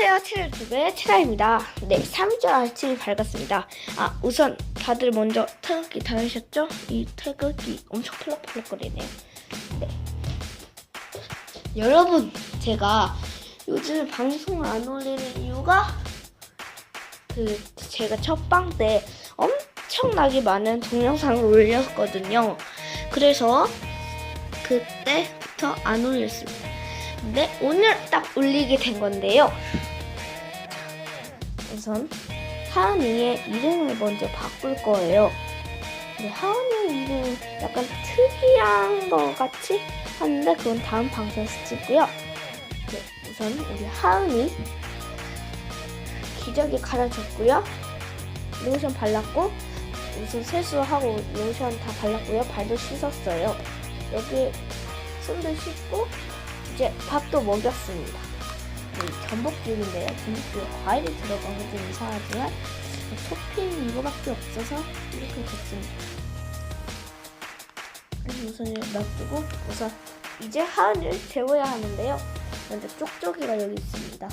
안녕하세요. 체르투의 체라입니다. 네, 3절 아침이 밝았습니다. 아, 우선 다들 먼저 태극기 달으셨죠? 이 태극기 엄청 펄럭펄럭거리네요. 네. 여러분, 제가 요즘 방송을 안 올리는 이유가 그 제가 첫 방 때 엄청나게 많은 동영상을 올렸거든요. 그래서 그때부터 안 올렸습니다. 근데 오늘 딱 올리게 된 건데요. 우선 하은이의 이름을 먼저 바꿀 거예요. 근데 하은이 이름 약간 특이한 것 같이 하는데 그건 다음 방송에서 찍고요. 네, 우선 우리 하은이 기저귀 갈아줬고요. 로션 발랐고 우선 세수하고 로션 다 발랐고요. 발도 씻었어요. 여기 손도 씻고 이제 밥도 먹였습니다. 이 전복죽인데요. 전복죽에 과일이 들어간 게 좀 이상하지만 토핑 이거밖에 없어서 이렇게 됐습니다. 우선 놔두고 우선 이제 하은을 재워야 하는데요. 먼저 쪽쪽이가 여기 있습니다.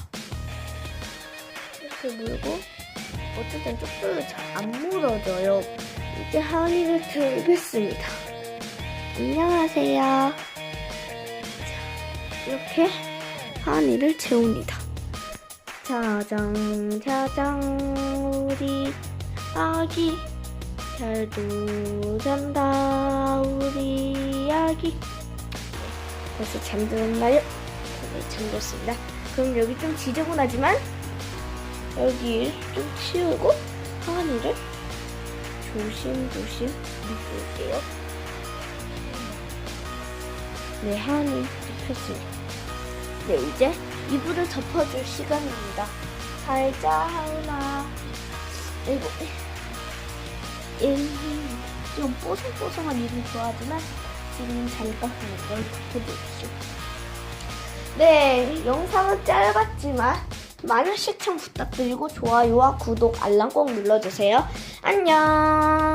이렇게 물고 어쨌든 쪽쪽이 잘 안 물어져요. 이제 하은이를 들겠습니다. 안녕하세요. 이렇게 하은이를 재웁니다. 짜장 짜장 우리 아기 잘도 잔다 우리 아기 벌써 잠들었나요? 네, 잠들었습니다. 그럼 여기 좀 지저분하지만 여기 좀 치우고 하은이를 조심조심 묶을게요. 네, 하은이 눕혔습니다. 네, 이제 이불을 덮어줄 시간입니다. 잘자, 하은아. 음, 좀 뽀송뽀송한 이불 좋아하지만 지금 잘 깎는 걸 덮어주십시오. 네, 영상은 짧았지만 많은 시청 부탁드리고 좋아요와 구독, 알람 꼭 눌러주세요. 안녕!